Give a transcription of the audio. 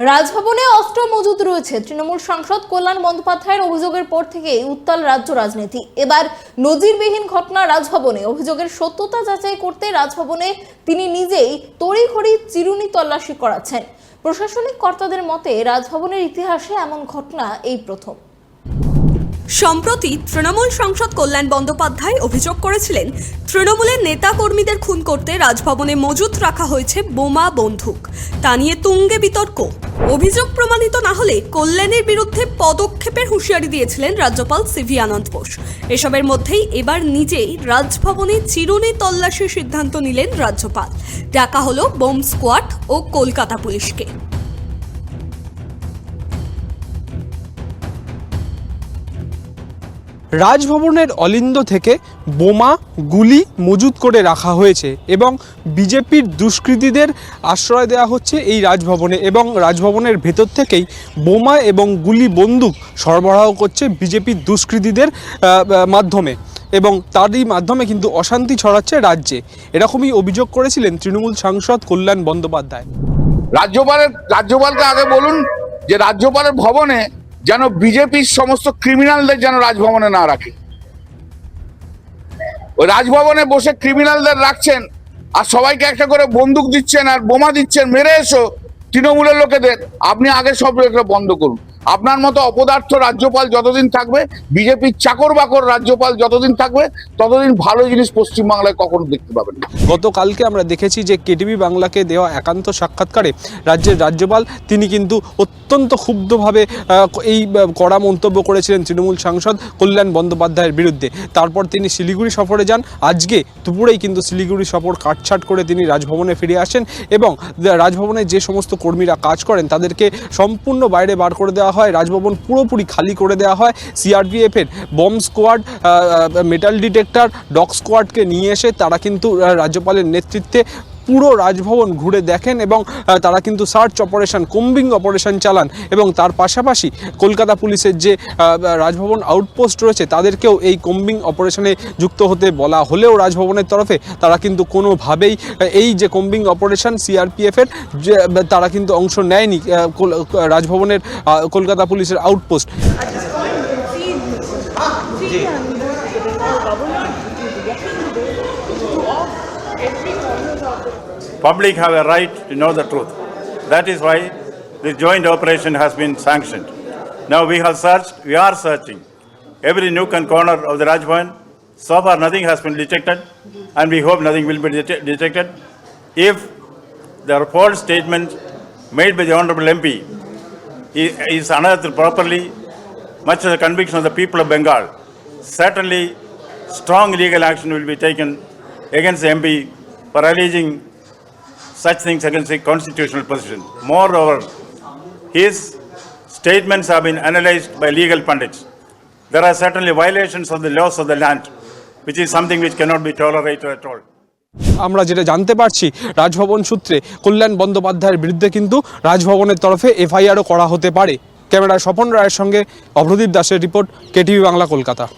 রাজভবনে অস্ত্র মজুদ রয়েছে। তৃণমূল সাংসদ কল্যাণ বন্দ্যোপাধ্যায়ের অভিযোগের পর থেকে উত্তাল রাজ্য রাজনীতি। এবার নজিরবিহীন ঘটনা রাজভবনে। অভিযোগের সত্যতা যাচাই করতে রাজভবনে তিনি নিজেই তড়িঘড়ি চিরুনি তল্লাশি করাচ্ছেন। প্রশাসনিক কর্তাদের মতে, রাজভবনের ইতিহাসে এমন ঘটনা এই প্রথম। সম্প্রতি তৃণমূল সাংসদ কল্যাণ বন্দ্যোপাধ্যায় অভিযোগ করেছিলেন, তৃণমূলের নেতা কর্মীদের খুন করতে রাজভবনে মজুত রাখা হয়েছে বোমা বন্দুক। তা নিয়ে তুঙ্গে বিতর্ক। অভিযোগ প্রমাণিত না হলে কল্যাণের বিরুদ্ধে পদক্ষেপের হুঁশিয়ারি দিয়েছিলেন রাজ্যপাল সিভি আনন্দ বোস। এসবের মধ্যেই এবার নিজেই রাজভবনে চিরুনি তল্লাশির সিদ্ধান্ত নিলেন রাজ্যপাল। ডাকা হলো বোম স্কোয়াড ও কলকাতা পুলিশকে। রাজভবনের অলিন্দ থেকে বোমা, গুলি মজুত করে রাখা হয়েছে এবং বিজেপির দুষ্কৃতীদের আশ্রয় দেওয়া হচ্ছে এই রাজভবনে এবং রাজভবনের ভেতর থেকেই বোমা এবং গুলি বন্দুক সরবরাহ করছে বিজেপির দুষ্কৃতীদের মাধ্যমে এবং তারই মাধ্যমে কিন্তু অশান্তি ছড়াচ্ছে রাজ্যে। এরকমই অভিযোগ করেছিলেন তৃণমূল সাংসদ কল্যাণ বন্দ্যোপাধ্যায়। রাজ্যপালের, রাজ্যপালকে আগে বলুন যে রাজ্যপালের ভবনে যেন বিজেপির সমস্ত ক্রিমিনালদের যেন রাজভবনে না রাখে। ওই রাজভবনে বসে ক্রিমিনালদের রাখছেন, আর সবাইকে একটা করে বন্দুক দিচ্ছেন আর বোমা দিচ্ছেন, মেরে এসো, তৃণমূলের লোকেদের। আপনি আগে সব বন্ধ করুন। আপনার মতো অপদার্থ রাজ্যপাল যতদিন থাকবে, বিজেপির চাকর বাকর রাজ্যপাল যতদিন থাকবে, ততদিন ভালো জিনিস পশ্চিমবাংলায় কখনো দেখতে পাবেন না। গতকালকে আমরা দেখেছি যে কেটিভি বাংলাকে দেওয়া একান্ত সাক্ষাৎকারে রাজ্যের রাজ্যপাল, তিনি কিন্তু অত্যন্ত ক্ষুব্ধভাবে এই কড়া মন্তব্য করেছিলেন তৃণমূল সাংসদ কল্যাণ বন্দ্যোপাধ্যায়ের বিরুদ্ধে। তারপর তিনি শিলিগুড়ি সফরে যান। আজকে দুপুরেই কিন্তু শিলিগুড়ি সফর কাটছাট করে তিনি রাজভবনে ফিরে আসেন এবং রাজভবনে যে সমস্ত কর্মীরা কাজ করেন, তাদেরকে সম্পূর্ণ বাইরে বার করে দেওয়া হয়, রাজভবন পুরোপুরি খালি করে দেওয়া হয়। সিআরপিএফের bomb squad metal detector dog স্কোয়াডকে নিয়ে এসে তারা কিন্তু রাজ্যপালের নেতৃত্বে পুরো রাজভবন ঘুরে দেখেন এবং তারা কিন্তু সার্চ অপারেশন কোম্বিং অপারেশন চালান এবং তার পাশাপাশি কলকাতা পুলিশের যে রাজভবন আউটপোস্ট রয়েছে, তাদেরকেও এই কোম্বিং অপারেশনে যুক্ত হতে বলা হলেও রাজভবনের তরফে তারা কিন্তু কোনোভাবেই এই যে কোম্বিং অপারেশন সিআরপিএফের তারা কিন্তু অংশ নেয়নি রাজভবনের কলকাতা পুলিশের outpost. Public have a right to know the truth. That is why the joint operation has been sanctioned. Now we have searched, we are searching every nook and corner of the Rajbhavan. So far, nothing has been detected, and we hope nothing will be det- detected. If the false statement made by the Honorable MP is unearthed properly, much to the conviction of the people of Bengal, certainly strong legal action will be taken against the MP alleging such things against the constitutional position. Moreover, his statements have been analyzed by legal pundits. There are certainly violations of the laws of the land, which is something which cannot be tolerated at all. আমরা যেটা জানতে পারছি রাজভবন সূত্রে কল্যাণ বন্দ্যোপাধ্যায়ের বিরুদ্ধে কিন্তু রাজভবনের তরফে FIRO করা হতে পারে ক্যামেরায় স্বপন রায়ের সঙ্গে অভ্রদীপ দাসের রিপোর্ট কেটিভি বাংলা কলকাতা